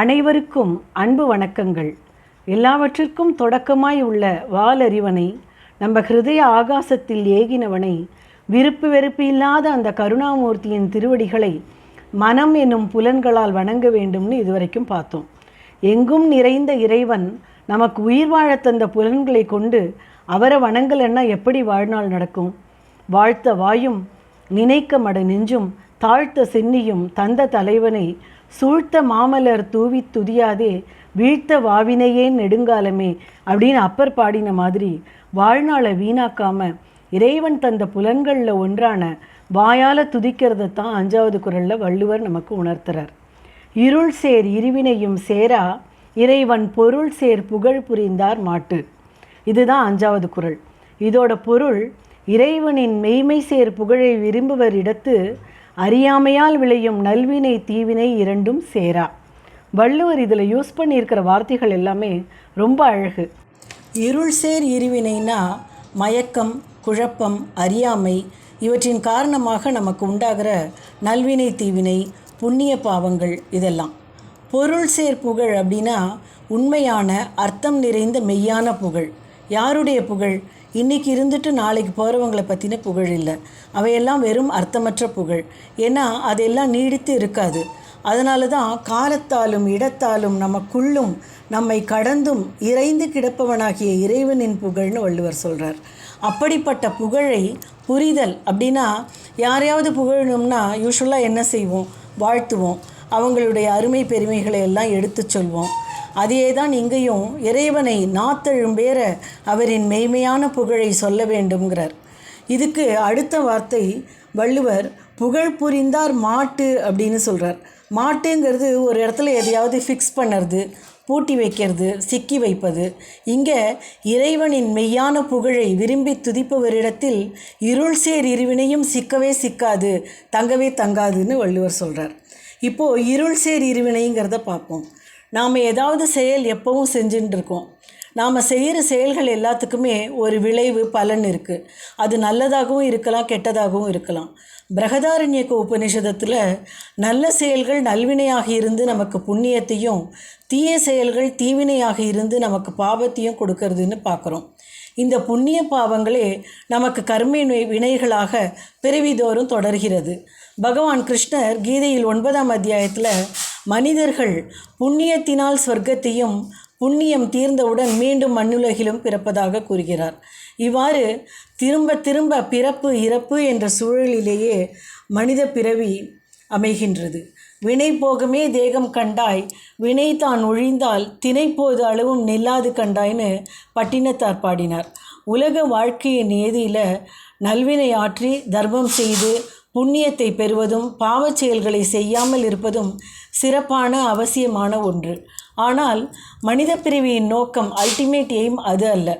அனைவருக்கும் அன்பு வணக்கங்கள். எல்லாவற்றிற்கும் தொடக்கமாய் உள்ள வாலறிவனை நம்ம ஹிருதய ஆகாசத்தில் ஏகினவனை விருப்பு வெறுப்பு இல்லாத அந்த கருணாமூர்த்தியின் திருவடிகளை மனம் என்னும் புலன்களால் வணங்க வேண்டும்னு இதுவரைக்கும் பார்த்தோம். எங்கும் நிறைந்த இறைவன் நமக்கு உயிர் வாழ தந்த புலன்களை கொண்டு அவரை வணங்கலைன்னா எப்படி வாழ்நாள் நடக்கும்? வாழ்த்த வாயும் நினைக்க மட நெஞ்சும் தாழ்த்த சென்னியும் தந்த தலைவனை சூழ்த்த மாமலர் தூவி துதியாதே வீழ்த்த வாவினையே நெடுங்காலமே அப்படின்னு அப்பர் பாடின மாதிரி வாழ்நாளை வீணாக்காம இறைவன் தந்த புலன்களில் ஒன்றான வாயால் துதிக்கிறதை தான் அஞ்சாவது குரலில் வள்ளுவர் நமக்கு உணர்த்துறார். இருள் சேர் இருவினையும் சேரா இறைவன் பொருள் சேர் புகழ் புரிந்தார் மாட்டு. இதுதான் அஞ்சாவது குரல். இதோட பொருள் இறைவனின் மெய்மை சேர் புகழை விரும்புவர் இடத்து அறியாமையால் விளையும் நல்வினை தீவினை இரண்டும் சேரா. வள்ளுவர் இதில் யூஸ் பண்ணியிருக்கிற வார்த்தைகள் எல்லாமே ரொம்ப அழகு. இருள் சேர் இருவினைனா மயக்கம் குழப்பம் அறியாமை இவற்றின் காரணமாக நமக்கு உண்டாகிற நல்வினை தீவினை புண்ணிய பாவங்கள் இதெல்லாம். பொருள் சேர் புகழ் அப்படின்னா உண்மையான அர்த்தம் நிறைந்த மெய்யான புகழ். யாருடைய புகழ்? இன்னைக்கு இருந்துட்டு நாளைக்கு போகிறவங்களை பற்றின புகழ் இல்லை. அவையெல்லாம் வெறும் அர்த்தமற்ற புகழ். ஏன்னா அதெல்லாம் நீடித்து இருக்காது. அதனால தான் காலத்தாலும் இடத்தாலும் நமக்குள்ளும் நம்மை கடந்தும் இறைந்து கிடப்பவனாகிய இறைவனின் புகழ்னு வள்ளுவர் சொல்கிறார் அப்படிப்பட்ட புகழை புரிதல் அப்படின்னா யாரையாவது புகழணும்னா யூஸ்வலாக என்ன செய்வோம்? வாழ்த்துவோம். அவங்களுடைய அருமை பெருமைகளை எல்லாம் எடுத்துச் சொல்வோம். அதே தான் இங்கேயும் இறைவனை நாத்தெழும்பேற அவரின் மெய்மையான புகழை சொல்ல வேண்டும்ங்கிறார். இதுக்கு அடுத்த வார்த்தை வள்ளுவர் புகழ் புரிந்தார் மாட்டு அப்படின்னு சொல்கிறார் மாட்டுங்கிறது ஒரு இடத்துல எதையாவது ஃபிக்ஸ் பண்ணுறது பூட்டி வைக்கிறது சிக்கி வைப்பது. இங்கே இறைவனின் மெய்யான புகழை விரும்பி துதிப்பவரிடத்தில் இருள் சேர் இருவினையும் சிக்கவே சிக்காது தங்கவே தங்காதுன்னு வள்ளுவர் சொல்கிறார் இப்போது இருள் சேர் இருவினைங்கிறத பார்ப்போம். நாம் ஏதாவது செயல் எப்பவும் செஞ்சுட்டு இருக்கோம். நாம் செய்கிற செயல்கள் எல்லாத்துக்குமே ஒரு விளைவு பலன் இருக்குது அது நல்லதாகவும் இருக்கலாம் கெட்டதாகவும் இருக்கலாம். பிரகதாரண்யக்க உபநிஷதத்தில் நல்ல செயல்கள் நல்வினையாக இருந்து நமக்கு புண்ணியத்தையும் தீய செயல்கள் தீவினையாக இருந்து நமக்கு பாவத்தையும் கொடுக்கறதுன்னு பார்க்குறோம் இந்த புண்ணிய பாவங்களே நமக்கு கர்ம வினைகளாக பிறவிதோறும் தொடர்கிறது. பகவான் கிருஷ்ணர் கீதையில் ஒன்பதாம் அத்தியாயத்தில் மனிதர்கள் புண்ணியத்தினால் சொர்க்கத்தையும் புண்ணியம் தீர்ந்தவுடன் மீண்டும் மண்ணுலகிலும் பிறப்பதாக கூறுகிறார். இவ்வாறு திரும்ப திரும்ப பிறப்பு இறப்பு என்ற சூழலிலேயே மனித பிறவி அமைகின்றது. வினை போகமே தேகம் கண்டாய் வினை தான் ஒழிந்தால் தினைப்போது அளவும் நில்லாது கண்டாய்னு பட்டினத்தார் பாடினார். உலக வாழ்க்கையின் நியதியில் நல்வினை ஆற்றி தர்மம் செய்து புண்ணியத்தை பெறுவதும் பாவச் செயல்களை செய்யாமல் இருப்பதும் சிறப்பான அவசியமான ஒன்று. ஆனால் மனித பிரிவியின் நோக்கம் அல்டிமேட் எய்ம் அது அல்ல.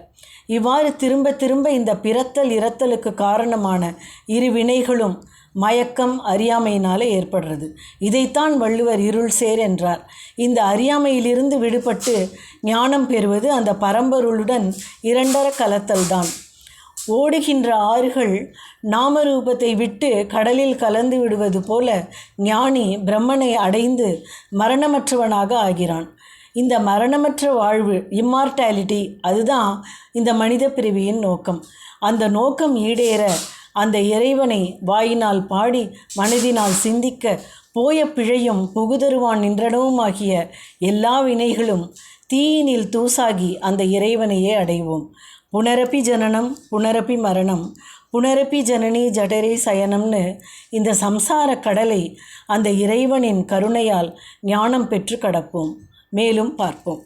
இவ்வாறு திரும்ப திரும்ப இந்த பிறத்தல் இறத்தலுக்கு காரணமான இரு வினைகளும் மயக்கம் அறியாமையினாலே ஏற்படுறது. இதைத்தான் வள்ளுவர் இருள் சேர் என்றார். இந்த அறியாமையிலிருந்து விடுபட்டு ஞானம் பெறுவது அந்த பரம்பொருளுடன் இரண்டர கலத்தல்தான். ஓடுகின்ற ஆறுகள் நாமரூபத்தை விட்டு கடலில் கலந்து விடுவது போல ஞானி பிரம்மனை அடைந்து மரணமற்றவனாக ஆகிறான். இந்த மரணமற்ற வாழ்வு இம்மார்டாலிட்டி அதுதான் இந்த மனித பிரிவியின் நோக்கம். அந்த நோக்கம் ஈடேற அந்த இறைவனை வாயினால் பாடி மனதினால் சிந்திக்க போய பிழையும் புகுதருவான் நின்றனவுமாகிய எல்லா வினைகளும் தீயினில் தூசாகி அந்த இறைவனையே அடைவோம். புனரப்பி ஜனனம் புனரப்பி மரணம் புனரப்பி ஜனனி ஜடரே சயனம்னு இந்த சம்சார கடலை அந்த இறைவனின் கருணையால் ஞானம் பெற்று கடப்போம். மேலும் பார்ப்போம்.